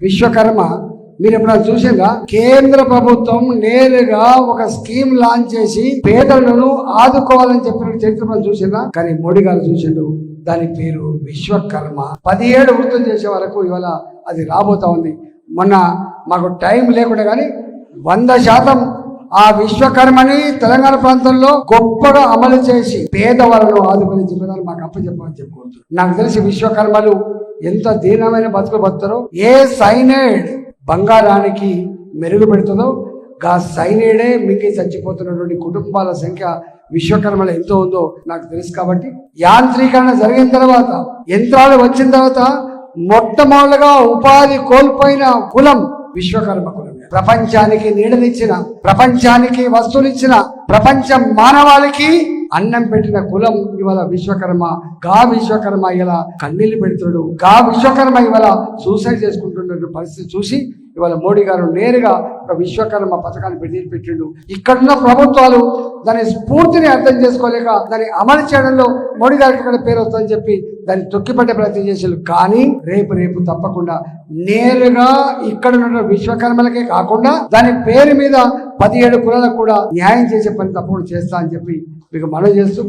విశ్వకర్మ మీరు ఎప్పుడైనా చూసిందా కేంద్ర ప్రభుత్వం నేరుగా ఒక స్కీమ్ లాంచ్ చేసి పేదలను ఆదుకోవాలని చెప్పిన చరిత్ర చూసిందా కానీ మోడీ గారు చూసిండు దాని పేరు విశ్వకర్మ. పదిహేడు వృత్తులు చేసే వరకు ఇవాళ అది రాబోతా ఉంది. మొన్న మాకు టైం లేకుండా కానీ వంద శాతం ఆ విశ్వకర్మని తెలంగాణ ప్రాంతంలో గొప్పగా అమలు చేసి పేదవాళ్ళను ఆదుకునే జిమ్మదారు మాకు అప్పచెప్పమని చెప్పుకోవచ్చు నాకు తెలిసి విశ్వకర్మలు ఎంత దీనమైన బతుకులు బతుకుతారో ఏ సైనైడ్ బంగారానికి మెరుగు పెడుతుందో గా సైనైడే మింగి చచ్చిపోతున్నటువంటి కుటుంబాల సంఖ్య విశ్వకర్మలో ఎంతో ఉందో నాకు తెలుసు కాబట్టి యాంత్రీకరణ జరిగిన తర్వాత యంత్రాలు వచ్చిన తర్వాత మొట్టమొదటిగా ఉపాధి కోల్పోయిన కులం విశ్వకర్మ కులమే ప్రపంచానికి నీడనిచ్చిన ప్రపంచానికి వస్తువులిచ్చిన ప్రపంచ మానవాళికి అన్నం పెట్టిన కులం ఇవాళ విశ్వకర్మ గా విశ్వకర్మ ఇలా కన్నీళ్ళు పెడుతున్నాడు. గా విశ్వకర్మ ఇవాళ సూసైడ్ చేసుకుంటున్న పరిస్థితి చూసి ఇవాళ మోడీ గారు నేరుగా ఒక విశ్వకర్మ పథకాన్ని పెట్టి పెట్టిండు. ఇక్కడున్న ప్రభుత్వాలు దాని స్ఫూర్తిని అర్థం చేసుకోలేక దాన్ని అమలు చేయడంలో మోడీ గారికి ఇక్కడ పేరు వస్తుందని చెప్పి దాన్ని తొక్కిపట్టే ప్రయత్నం చేశారు. కానీ రేపు రేపు తప్పకుండా నేరుగా ఇక్కడ ఉన్న విశ్వకర్మలకే కాకుండా దాని పేరు మీద పదిహేడు కులాలకు కూడా న్యాయం చేసే పని తప్పకుండా చేస్తా అని చెప్పి మీకు మనవి చేస్తూ